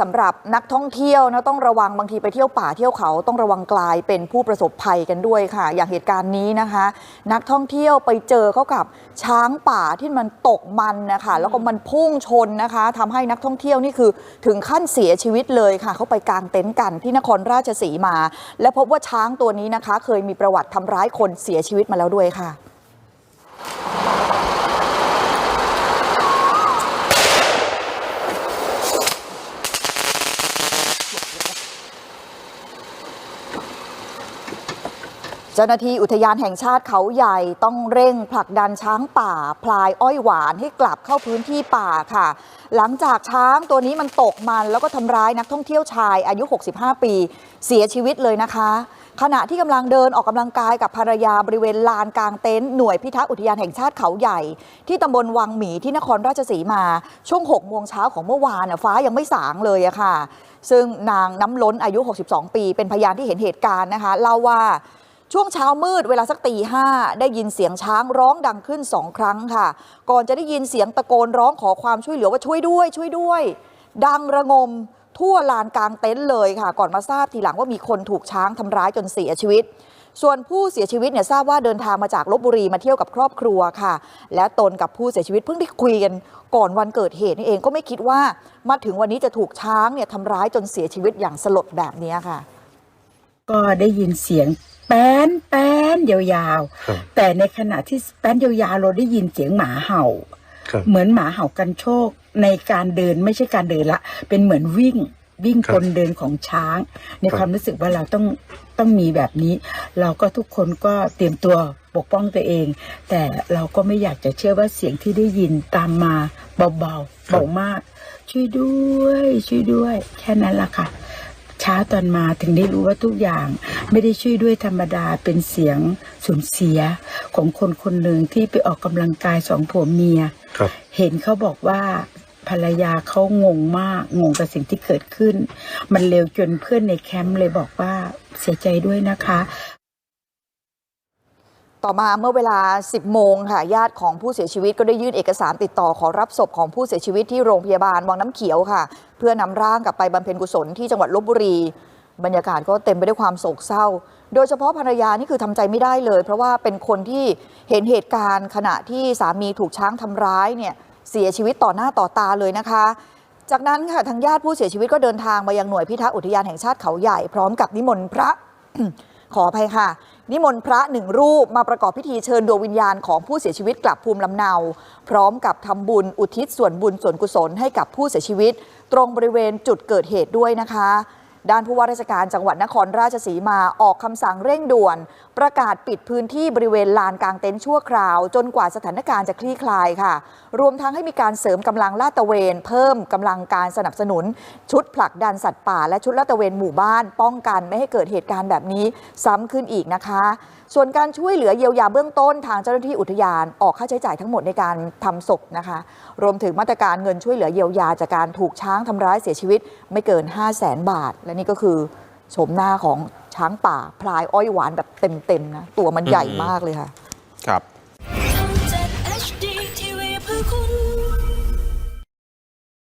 สำหรับนักท่องเที่ยวนะต้องระวังบางทีไปเที่ยวป่าเที่ยวเขาต้องระวังกลายเป็นผู้ประสบภัยกันด้วยค่ะ อย่างเหตุการณ์นี้นะคะ นักท่องเที่ยวไปเจอเข้ากับช้างป่าที่มันตกมันนะคะแล้วก็มันพุ่งชนนะคะทำให้นักท่องเที่ยวนี่คือถึงขั้นเสียชีวิตเลยค่ะ เขาไปกางเต็นท์กันที่นครราชสีมา และพบว่าช้างตัวนี้นะคะ เคยมีประวัติทำร้ายคนเสียชีวิตมาแล้วด้วยค่ะ จ้าหน้าที่อุทยานแห่งชาติเขาใหญ่ต้องเร่งผลักดันช้างป่า พลายอ้อยหวานให้กลับเข้าพื้นที่ป่าค่ะ หลังจากช้างตัวนี้มันตกมันแล้วก็ทำร้ายนักท่องเที่ยวชายอายุ 65 ปี เสียชีวิตเลยนะคะ ขณะที่กำลังเดินออกกำลังกายกับภรรยาบริเวณลานกลางเต็นท์หน่วยพิทักษ์อุทยานแห่งชาติเขาใหญ่ ที่ตำบลวังหมีที่นครราชสีมาช่วง6โมงเช้าของเมื่อวานฟ้ายังไม่สางเลยอะค่ะ ซึ่งนางน้ำล้นอายุ 62 ปี เป็นพยานที่เห็นเหตุการณ์นะคะเล่าว่า ช่วงเช้ามืดเวลาสักตีห้าได้ยินเสียงช้างร้องดังขึ้นสองครั้งค่ะ ก่อนจะได้ยินเสียงตะโกนร้องขอความช่วยเหลือว่าช่วยด้วย ช่วยด้วย ดังระงม ทั่วลานกลางเต็นท์เลยค่ะ ก่อนมาทราบทีหลังว่ามีคนถูกช้างทำร้ายจนเสียชีวิต ส่วนผู้เสียชีวิตเนี่ยทราบว่าเดินทางมาจากลบบุรีมาเที่ยวกับครอบครัวค่ะ และตนกับผู้เสียชีวิตเพิ่งได้คุยกันก่อนวันเกิดเหตุนี่เองก็ไม่คิดว่ามาถึงวันนี้จะถูกช้างเนี่ยทำร้ายจนเสียชีวิตอย่างสลดแบบนี้ค่ะ ก็ได้ยินเสียง แป้นแป้นยาวครับๆแต่ในขณะที่แป้นยาวๆเราได้ยินเสียงหมาเห่าครับเหมือนหมาเห่ากันโชคในการเดินไม่ใช่การเดินละ เป็นเหมือนวิ่งวิ่งครับคนเดินของช้าง ในครับความรู้สึกว่าเราต้องต้องมีแบบนี้ เราก็ทุกคนก็เตรียมตัวปกป้องตัวเอง แต่เราก็ไม่อยากจะเชื่อว่าเสียงที่ได้ยินตามมาเบาๆเบามาก ช่วยด้วย ช่วยด้วย แค่นั้นละค่ะเช้าตอนมาถึงได้รู้ว่าทุกอย่างไม่ได้ช่วยด้วยธรรมดาเป็นเสียงสูญเสียของคนคนหนึ่งที่ไปออกกำลังกายสองผัวเมีย ครับเห็นเขาบอกว่าภรรยาเขางงมาก งงกับสิ่งที่เกิดขึ้น มันเร็วจนเพื่อนในแคมป์เลยบอกว่าเสียใจด้วยนะคะ ต่อมาเมื่อเวลา 10 โมงค่ะญาติของผู้เสียชีวิตก็ได้ยื่นเอกสารติดต่อขอรับศพของผู้เสียชีวิตที่โรงพยาบาลวังน้ำเขียวค่ะ เพื่อนำร่างกลับไปบำเพ็ญกุศลที่จังหวัดลบบุรี บรรยากาศก็เต็มไปด้วยความโศกเศร้า โดยเฉพาะภรรยานี่คือทำใจไม่ได้เลย เพราะว่าเป็นคนที่เห็นเหตุการณ์ขณะที่สามีถูกช้างทำร้ายเนี่ยเสียชีวิตต่อหน้าต่อตาเลยนะคะจากนั้นค่ะทางญาติผู้เสียชีวิตก็เดินทางมายังหน่วยพิทักษ์อุทยานแห่งชาติเขาใหญ่พร้อมกับนิมนต์พระขออภัยค่ะ นิมนต์พระหนึ่งรูปมาประกอบพิธีเชิญดวงวิญญาณของผู้เสียชีวิตกลับภูมิลำเนา พร้อมกับทำบุญอุทิศส่วนบุญส่วนกุศลให้กับผู้เสียชีวิต ตรงบริเวณจุดเกิดเหตุด้วยนะคะ ด้านผู้ว่าราชการจังหวัดนครราชสีมาออกคำสั่งเร่งด่วน ประกาศปิดพื้นที่บริเวณลานกลางเต็นท์ชั่วคราว จนกว่าสถานการณ์จะคลี่คลายค่ะ รวมทั้งให้มีการเสริมกำลังลาดตระเวน เพิ่มกำลังการสนับสนุน ชุดผลักดันสัตว์ป่า และชุดลาดตระเวนหมู่บ้าน ป้องกันไม่ให้เกิดเหตุการณ์แบบนี้ซ้ำขึ้นอีกนะคะ ส่วนการช่วยเหลือเยียวยาเบื้องต้นทางเจ้าหน้าที่อุทยานออกค่าใช้จ่ายทั้งหมดในการทำศพนะคะ รวมถึงมาตรการเงินช่วยเหลือเยียวยาจากการถูกช้างทำร้ายเสียชีวิตไม่เกิน 5 0 0แสนบาทและนี่ก็คือโฉมหน้าของช้างป่าพลายอ้อยหวานแบบเต็มๆนะตัวมันใหญ่มากเลยค่ะ ครับ